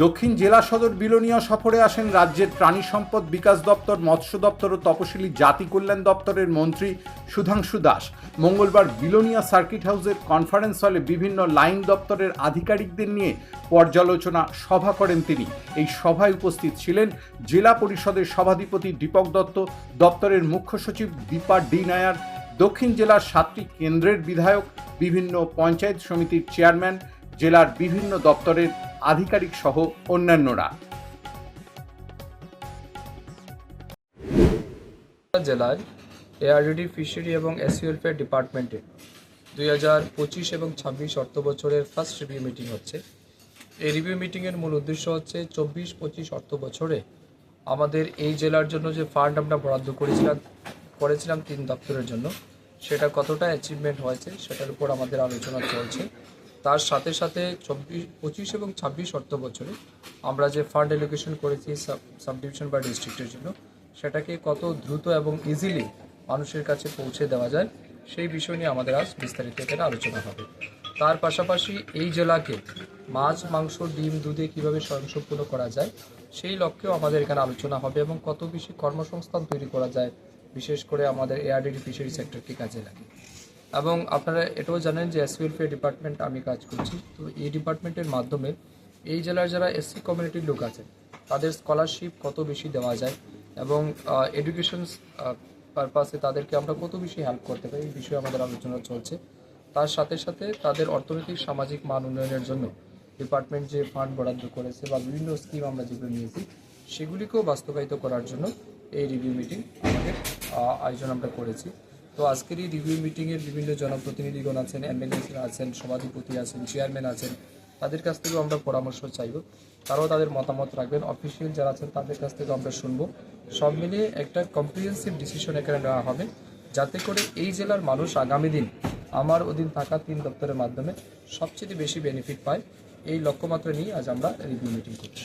দক্ষিণ জেলা সদর বিলোনিয়া সফরে আসেন রাজ্যের প্রাণী সম্পদ বিকাশ দপ্তর, মৎস্য দপ্তর ও তপশিলি জাতি কল্যাণ দপ্তরের মন্ত্রী সুধাংশু দাস। মঙ্গলবার বিলোনিয়া সার্কিট হাউসের কনফারেন্স হলে বিভিন্ন লাইন দপ্তরের আধিকারিকদের নিয়ে পর্যালোচনা সভা করেন তিনি। এই সভায় উপস্থিত ছিলেন জেলা পরিষদের সভাধিপতি দীপক দত্ত, দপ্তরের মুখ্য সচিব দীপা ডি নায়ার, দক্ষিণ জেলার সাতটি কেন্দ্রের বিধায়ক, বিভিন্ন পঞ্চায়েত সমিতির চেয়ারম্যান, জেলার বিভিন্ন দপ্তরের আধিকারিক সহ অন্যান্যরা। জেলায় এআরডি ফিশারি এবং এস ওয়েলফেয়ার ডিপার্টমেন্টে দুই হাজার পঁচিশ এবং ছাব্বিশ অর্থ বছরের ফার্স্ট রিভিউ মিটিং হচ্ছে। এই রিভিউ মিটিংয়ের মূল উদ্দেশ্য হচ্ছে চব্বিশ পঁচিশ অর্থ বছরে আমাদের এই জেলার জন্য যে ফান্ড আমরা বরাদ্দ করেছিলাম করেছিলাম তিন দপ্তরের জন্য, সেটা কতটা অ্যাচিভমেন্ট হয়েছে সেটার উপর আমাদের আলোচনা চলছে। তার সাথে সাথে চব্বিশ, পঁচিশ এবং ছাব্বিশ অর্থ বছরে আমরা যে ফান্ড এলোকেশন করেছি সাব সাব ডিভিশন বা ডিস্ট্রিক্টের জন্য, সেটাকে কত দ্রুত এবং ইজিলি মানুষের কাছে পৌঁছে দেওয়া যায়, সেই বিষয় নিয়ে আমাদের আজ বিস্তারিত এখানে আলোচনা হবে। তার পাশাপাশি এই জেলাকে মাছ, মাংস, ডিম, দুধে কীভাবে স্বয়ংসম্পূর্ণ করা যায়, সেই লক্ষ্যেও আমাদের এখানে আলোচনা হবে এবং কত বেশি কর্মসংস্থান তৈরি করা যায়, বিশেষ করে আমাদের এআরডি ফিশারি সেক্টরকে কাজে লাগে এবং আপনারা এটাও জানেন যে এস ওয়েলফেয়ার ডিপার্টমেন্ট আমি কাজ করছি। তো এই ডিপার্টমেন্টের মাধ্যমে এই জেলার যারা এসসি কমিউনিটির লোক আছেন তাদের স্কলারশিপ কত বেশি দেওয়া যায় এবং এডুকেশন পারপাসে তাদেরকে আমরা কত বেশি হেল্প করতে পারি এই বিষয়ে আমাদের আলোচনা চলছে। তার সাথে সাথে তাদের অর্থনৈতিক, সামাজিক মান উন্নয়নের জন্য ডিপার্টমেন্ট যে ফান্ড বরাদ্দ করেছে বা বিভিন্ন স্কিম আমরা যেগুলো নিয়েছি, সেগুলিকেও বাস্তবায়িত করার জন্য এই রিভিউ মিটিং আমাদের আয়োজন আমরা করেছি। তো আজকের এই রিভিউ মিটিংয়ের বিভিন্ন জনপ্রতিনিধিগণ আছেন এমএলএ আছেন সভাধিপতি আছেন চেয়ারম্যান আছেন, তাদের কাছ থেকেও আমরা পরামর্শ চাইব। তারাও তাদের মতামত রাখবেন। অফিসিয়াল যারা আছেন তাদের কাছ থেকেও আমরা শুনব। সব মিলিয়ে একটা কম্প্রিহেন্সিভ ডিসিশন এখানে নেওয়া হবে। যাতে করে এই জেলার মানুষ আগামী দিন আমার অধীন থাকা তিন দপ্তরের মাধ্যমে সবচেয়ে বেশি বেনিফিট পায়। এই লক্ষ্যমাত্রা নিয়ে আজ আমরা রিভিউ মিটিং করছি।